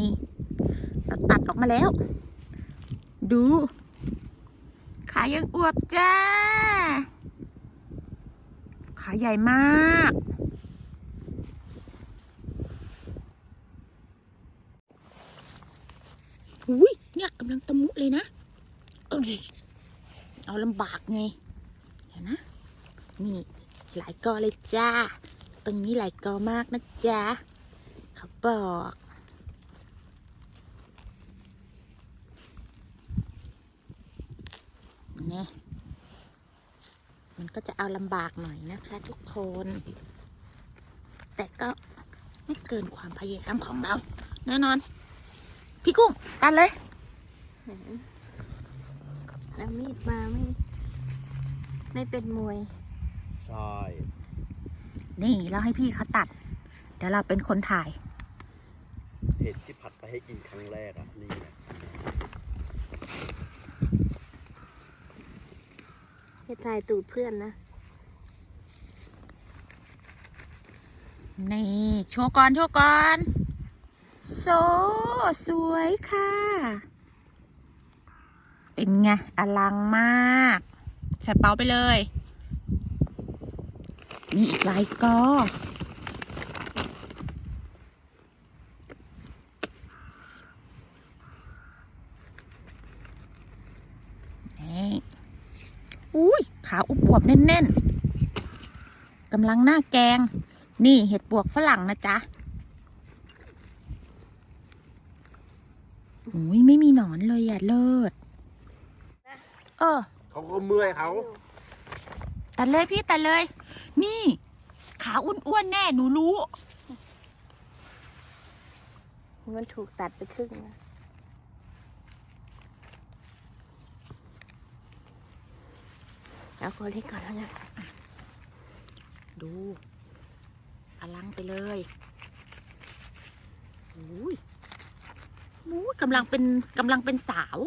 นี่ เราตัดออกมาแล้ว ดู ขายังอวบจ้า ขาใหญ่มากอุ้ยเนี่ยกำลังตะมุเลยนะ เอ้ยเอาลำบากไงเห็นนะ นี่หลายกอเลยจ้า ตรงนี้หลายกอมากนะจ๊ะเขาบอก เนี่ยมันก็จะเอาลำบากหน่อยนะคะทุกคน แต่ก็ไม่เกินความพยายามของเรา แน่นอน พี่กุ้งตัดเลยแล้วมีดมาไม่ ไม่เป็นมวย ใช่ นี่เราให้พี่เขาตัด เดี๋ยวเราเป็นคนถ่าย เห็ดที่ผัดไปให้กินครั้งแรกอะ นี่ไงให้ ถ่ายตูดเพื่อนนะ นี่ โชว์ก่อน โชว์ก่อน โซ สวยค่ะ เป็นไง อลังมากใส่เป๋าไปเลย มีอีกหลายกอ นี่ อุ้ยขาอุบวบแน่นๆกำลังหน้าแกง นี่เห็ดปวกฝรั่งนะจ๊ะอุ้ยไม่มีหนอนเลยอะเลิศเออเขาก็เมื่อยเขาตัดเลยพี่ตัดเลย นี่ ขาอ้วนๆแน่หนูรู้ มันถูกตัดไปครึ่งนะ เอาคนเล็กก่อนแล้วกันดูอลังไปเลยอุ้ยอุ้ยกำลังเป็นกำลังเป็นสาว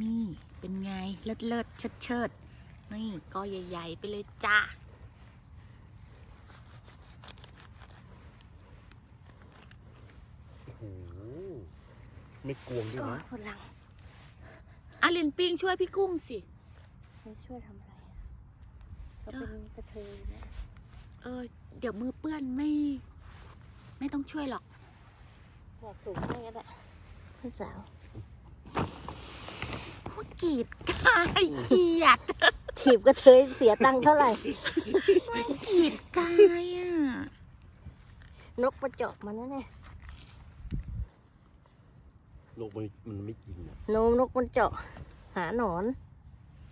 นี่เป็นไงเลิศเลิศเชิดเชิดนี่ก็ใหญ่ ๆ ไปเลยจ้า โอ้โห ไม่กวงด้วยก็นะคนหลังอาลินปิงช่วยพี่กุ้งสิไม่ช่วยทำอะไรอะเขาเป็นกระเทยนะเออ เดี๋ยวมือเปื้อนไม่ ไม่ต้องช่วยหรอกบอกถูกให้ก็ได้พี่สาวพูดกรีดกายเกลียดถีบกระเทยเสียตังค์เท่าไหร่กรีดกายอะนกประจอกมันนะเนี่ย นกมันมันไม่กินอะโนมนกมันเจาะหาหนอน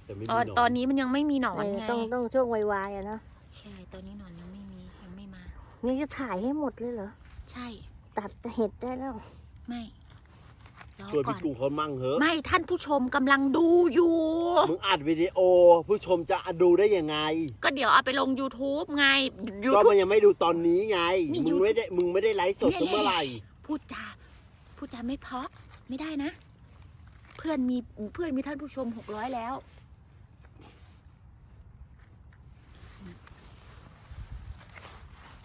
แต่ไม่ตมีอนหนอนตอนนี้มันยังไม่มีหนอนเออไงต้องต้องช่วงวายๆอะนะใช่ตอนนี้หนอนยังไม่มียังไม่มา นี่จะถ่ายให้หมดเลยเหรอ ใช่ตัดเห็ดได้แล้ว ไม่รอช่วยก่อพี่นกุ้งเขามั่งเถอะไม่ท่านผู้ชมกำลังดูอยู่ มึงอัดวิดีโอ ผู้ชมจะดูได้ยังไง ก็เดี๋ยวเอาไปลง YouTube ไง ก็ YouTube มันยังไม่ดูตอนนี้ไง นี่มึง YouTube ไม่ได้มึงไม่ได้ไลฟ์สดเนี่ยเมื่อไหร่พูดจาพูดจาไม่เพราะ ไม่ได้นะ เพื่อนมีเพื่อนมีท่านผู้ชมหกร้อยแล้ว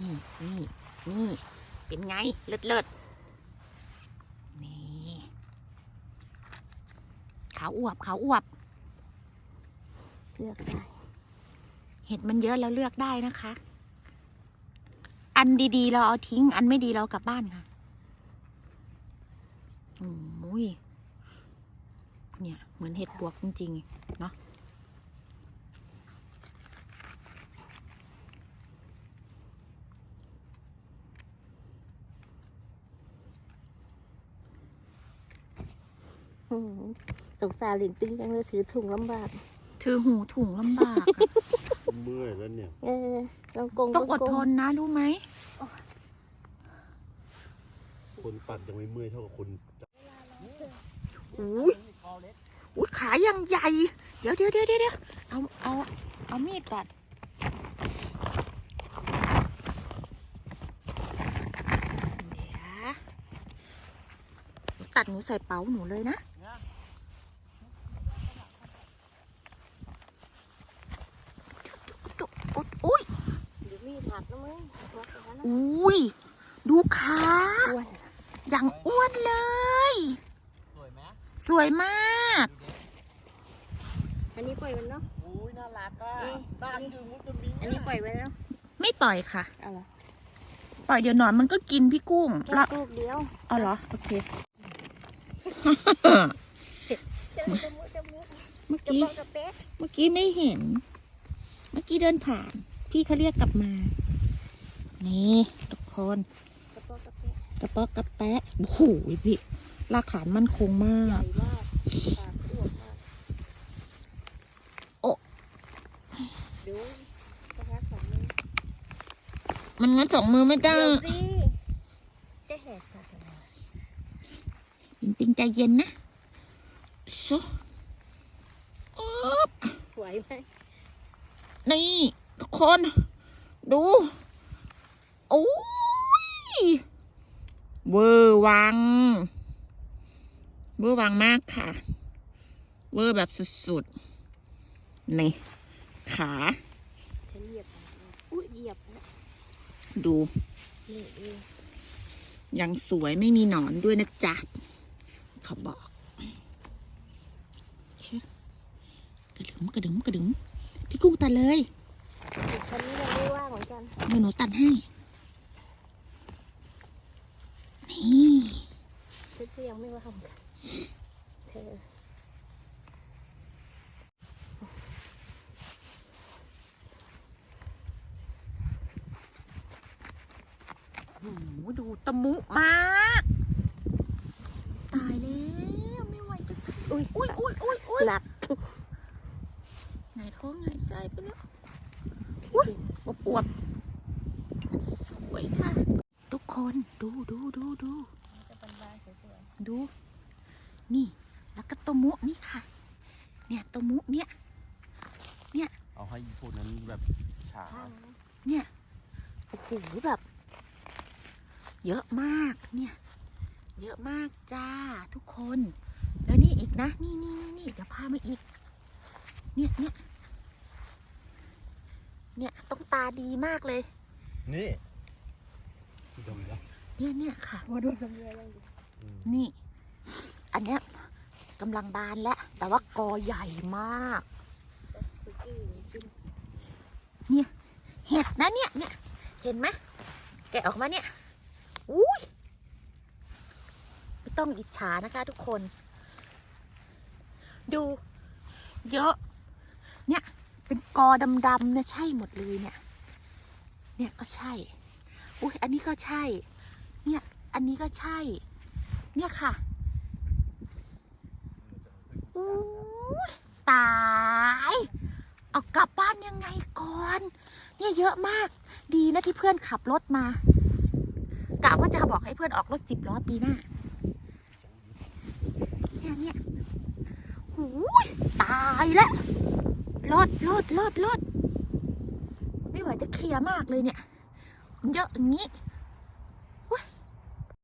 นี่นี่นี่เป็นไง เลิศเลิศนี่ขาวอวบขาวอวบ เลือกได้ เห็ดมันเยอะแล้วเลือกได้นะคะ อันดีๆ เราเอาทิ้ง อันไม่ดีเราเอากลับบ้านค่ะ โอ้ยเนี่ย เหมือนเห็ดปวกจริงๆ เนาะอืมสงสารหลินปิ้งยังเลยถือถุงลำบาก ถือหูถุงลำบากอะเมื่อยแล้วเนี่ยเออต้องกงต้องอดทนนะรู้ไหม คนตัดยังไม่เมื่อยเท่ากับคนจับ อุ้ยอุ้ยขายังใหญ่ เดี๋ยวเดี๋ยวเดี๋ยวเดี๋ยวเอาเอาเอามีดก่อนเดี๋ยวตัดหนูใส่เป๋าหนูเลยนะอุ้ยอุ้ย ดูขาอย่างอ้วนเลย สวยมาก อันนี้ปล่อยมันเนาะอุ้ยน่ารักอะเออน่ารักจึงมุจะมีอันนี้ปล่อยไว้แล้วไม่ปล่อยค่ะ เอาเหรอปล่อยเดี๋ยวหนอนมันก็กินพี่กุ้งแค่แล้วลูกเดียวเอาเหรอ โอเค จะมุจะมุจะมุเมื่อจะกี้ บอกกับเป๊ะเมื่อกี้ไม่เห็น เมื่อกี้เดินผ่าน พี่เขาเรียกกลับมา นี่ทุกคนกระบอกกับเป๊ะกระเป๊อกกระแปะโอ้โหพี่ รากฐานมั่นคงมาใหญ่กมากปากอ้วนมากโอ้ดูสักพักสองมือมันงั้นสองมือไม่ได้เดี๋ยวสิจะแหกปากทำไมปิงปิงใจเย็นนะโซอ๊บไหวไหมนี่ทุกคน ดู โอ้ยเวอร์วัง เวอร์วังมากค่ะ เวอร์แบบสุดๆ นี่ ขาฉันเหยียบมันอุ้ยเหยียบนะดูนี่นี่ยังสวยไม่มีหนอนด้วยนะจ๊ะเขาบอกเชื่อกระดึงกระดึงกระดึงพี่กุ้งตัดเลยฉันยังไม่ว่างเหมือนกันเดี๋ยวหนูตัดให้ นี่ฉันก็ยังไม่ว่าง เหมือนกันเธอโอ้โหดูตะมุมากตายแล้วไม่ไหวจะขึ้นอุ้ยอุ้ยอุ้ยอุ้ยอุ้ยหนักไหนท้องไหนไส้ไปแล้วอุ้ยอวบอวบสวยค่ะ ทุกคนดูดูดูดูจะเป็นบ้านสวยดู นี่ แล้วก็ตะมุนี่ค่ะ เนี่ยตะมุเนี่ยเอาให้พวกนั้นแบบฉาๆเนี่ยโอ้โหแบบ เยอะมากเนี่ย เยอะมากจ้าทุกคน แล้วนี่อีกนะ นี่นี่นี่นี่เดี๋ยวพามาอีก เนี่ยเนี่ยเนี่ยต้องตาดีมากเลย นี่ดมแล้วเนี่ยเนี่ยค่ะมาดูสำเร็จแล้วดินี่ อันเนี้ยกำลังบานแล้ว แต่ว่ากอใหญ่มากสุกี้จิ้มเห็ดนะเนี่ยเนี่ย เห็นไหมแกะออกมาเนี่ย อุ้ยไม่ต้องอิจฉานะคะทุกคน ดู เยอะ เนี่ย เป็นกอดำๆนี่ยใช่หมดเลยเนี่ย เนี่ยก็ใช่ อุ้ยอันนี้ก็ใช่ เนี่ย อันนี้ก็ใช่ เนี่ยค่ะ ตาย เอากลับบ้านยังไงก่อน เนี่ยเยอะมาก ดีนะที่เพื่อนขับรถมากะว่าจะบอกให้เพื่อนออกรถสิบล้อปีหน้า เนี่ยเนี่ยหูยตายแล้วรถรถรถรถไม่ไหวจะเคลียร์มากเลยเนี่ย เยอะอย่างนี้